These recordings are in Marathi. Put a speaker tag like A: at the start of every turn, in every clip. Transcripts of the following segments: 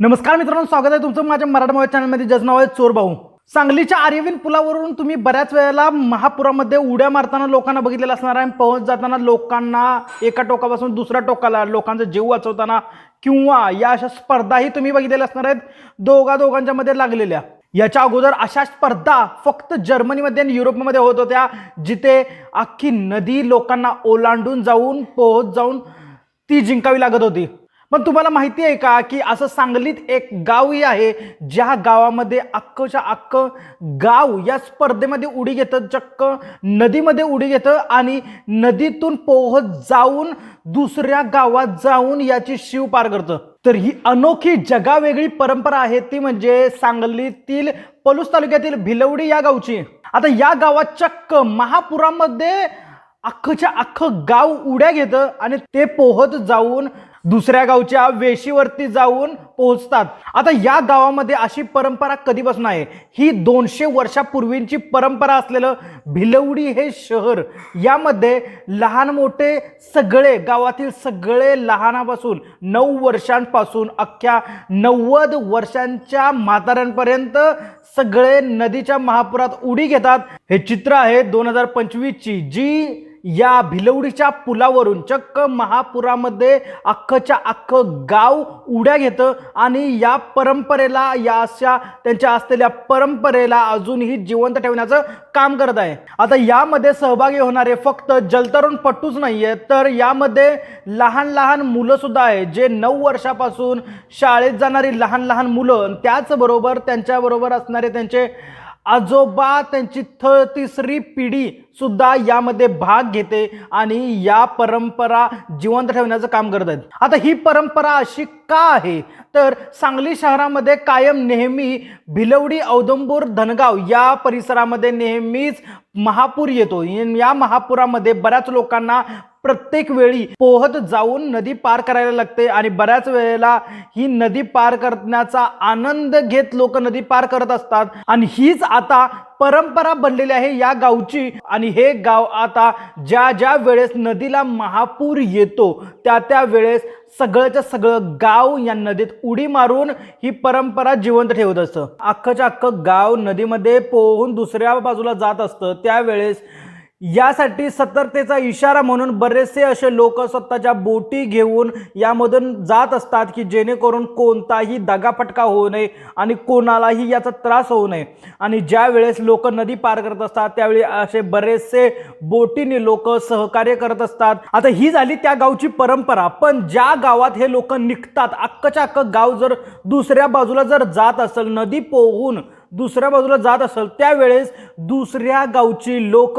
A: नमस्कार मित्रांनो स्वागत आहे तुमचं माझ्या मराठमोळ्या चॅनलमध्ये ज्याचं नाव आहे चोर भाऊ. सांगलीच्या आर्यवीन पुलावरून तुम्ही बऱ्याच वेळेला महापुरामध्ये उड्या मारताना लोकांना बघितलेलं असणार आहे. पोहोच जाताना लोकांना एका टोकापासून दुसऱ्या टोकाला लोकांचा जीव वाचवताना किंवा या अशा स्पर्धाही तुम्ही बघितलेल्या असणार आहेत. दोघा दोघांच्या मध्ये लागलेल्या. याच्या अगोदर अशा स्पर्धा फक्त जर्मनीमध्ये आणि युरोपमध्ये होत होत्या जिथे अख्खी नदी लोकांना ओलांडून जाऊन पोहोच जाऊन ती जिंकावी लागत होती. पण तुम्हाला माहिती आहे का की असं सांगलीत एक गावही आहे ज्या गावामध्ये अख्खच्या अख्ख गाव या स्पर्धेमध्ये उडी घेतं चक्क नदीमध्ये उडी घेतं आणि नदीतून पोहत जाऊन दुसऱ्या गावात जाऊन याची शिव पार करतं. तर ही अनोखी जगावेगळी परंपरा आहे ती म्हणजे सांगलीतील पलूस तालुक्यातील भिलवडी या गावची. आता या गावात चक्क महापुरामध्ये अख्खच्या अख्खं गाव उड्या घेतं आणि ते पोहत जाऊन दुसऱ्या गावच्या वेशीवरती जाऊन पोहोचतात. आता या गावामध्ये अशी परंपरा कधीपासून आहे? ही दोनशे वर्षापूर्वींची परंपरा असलेलं भिलवडी हे शहर. यामध्ये लहान मोठे सगळे गावातील सगळे लहानापासून नऊ वर्षांपासून अख्ख्या नव्वद वर्षांच्या म्हाताऱ्यांपर्यंत सगळे नदीच्या महापुरात उडी घेतात. हे चित्र आहे दोन हजार पंचवीसची जी या भिलवडीच्या पुलावरून चक्क महापुरामध्ये अख्खच्या अख्खं गाव उड्या घेतं आणि या परंपरेला या अशा त्यांच्या असलेल्या परंपरेला अजूनही जिवंत ठेवण्याचं काम करत आहे. आता यामध्ये सहभागी होणारे फक्त जलतरुण पट्टूच नाही आहेत तर यामध्ये लहान लहान मुलंसुद्धा आहे जे नऊ वर्षापासून शाळेत जाणारी लहान लहान मुलं त्याचबरोबर त्यांच्याबरोबर असणारे त्यांचे आजोबा त्यांची थ तिसरी पिढी सुद्धा यामध्ये भाग घेते आणि या परंपरा जिवंत ठेवण्याचं काम करत आहेत. आता ही परंपरा अशी का आहे? तर सांगली शहरामध्ये कायम नेहमी भिलवडी औदंबूर धनगाव या परिसरामध्ये नेहमीच महापूर येतो. या महापुरामध्ये बऱ्याच लोकांना प्रत्येक वेळी पोहत जाऊन नदी पार करायला लागते आणि बऱ्याच वेळेला ही नदी पार करण्याचा आनंद घेत लोक नदी पार करत असतात. आणि हीच आता परंपरा बनलेली आहे या गावची. आणि हे गाव आता ज्या ज्या वेळेस नदीला महापूर येतो त्या त्या वेळेस सगळंच्या सगळं गाव या नदीत उडी मारून ही परंपरा जिवंत ठेवत असतं. अख्खच्या अख्खं गाव नदीमध्ये पोहून दुसऱ्या बाजूला जात असतं. त्यावेळेस यासाठी सतर्कतेचा इशारा म्हणून बरेचसे असे लोक स्वतःच्या बोटी घेऊन यामधून जात असतात की जेणेकरून कोणताही दगाफटका होऊ नये आणि कोणालाही याचा त्रास होऊ नये. आणि ज्या वेळेस लोक नदी पार करत असतात त्यावेळी असे बरेचसे बोटीने लोक सहकार्य करत असतात. आता ही झाली त्या गावची परंपरा पण ज्या गावात हे लोक निघतात अख्खच्या अख्खं गाव जर दुसऱ्या बाजूला जर जात असेल नदी पोहून दुसऱ्या बाजूला जात असेल त्यावेळेस दुसऱ्या गावची लोक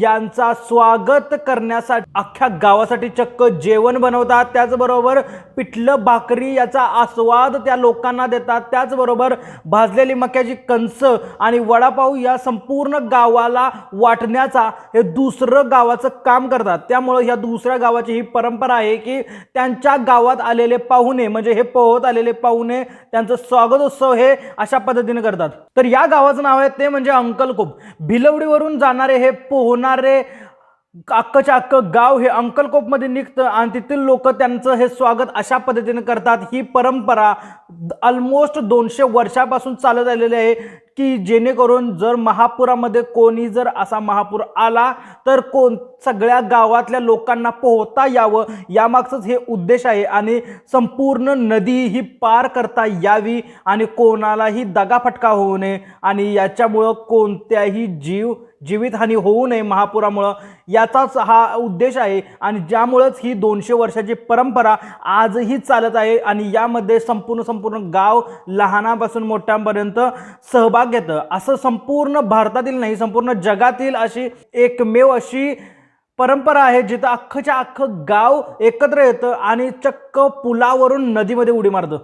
A: यांचा स्वागत करण्यासाठी अख्ख्या गावासाठी चक्क जेवण बनवतात. त्याचबरोबर पिठलं भाकरी याचा आस्वाद त्या लोकांना देतात. त्याचबरोबर भाजलेली मक्याची कंस आणि वडापाव या संपूर्ण गावाला वाटण्याचा हे दुसरं गावाचं काम करतात. त्यामुळं ह्या दुसऱ्या गावाची ही परंपरा आहे की त्यांच्या गावात आलेले पाहुणे म्हणजे हे पोहत आलेले पाहुणे त्यांचं स्वागतोत्सव हे अशा पद्धतीने करतात. तर या गावाचं नाव आहे ते म्हणजे अंकलकोप भिलवडीवरून जाणारे हे पोहणारे अख्खच्या अख्खं गाव हे अंकलकोपमध्ये निघतं आणि तेथील लोक त्यांचं हे स्वागत अशा पद्धतीने करतात. ही परंपरा ऑलमोस्ट दोनशे वर्षापासून चालत आलेली आहे. की जेणेकरून जर महापुरामध्ये कोणी जर असा महापूर आला तर कोण सगळ्या गावातल्या लोकांना पोहता यावं यामागचंच हे उद्देश आहे. आणि संपूर्ण नदी ही पार करता यावी आणि कोणालाही दगाफटका होऊ नये. आणि याच्यामुळं कोणत्याही जीव जीवितहानी होऊ नये महापुरामुळं. याचाच हा उद्देश आहे आणि ज्यामुळंच ही दोनशे वर्षाची परंपरा आजही चालत आहे आणि यामध्ये संपूर्ण संपूर्ण गाव लहानापासून मोठ्यांपर्यंत सहभाग घेतं. असं संपूर्ण भारतातील नाही संपूर्ण जगातील अशी एकमेव अशी परंपरा आहे जिथं अख्खच्या अख्खं गाव एकत्र येतं आणि चक्क पुलावरून नदीमध्ये उडी मारतं.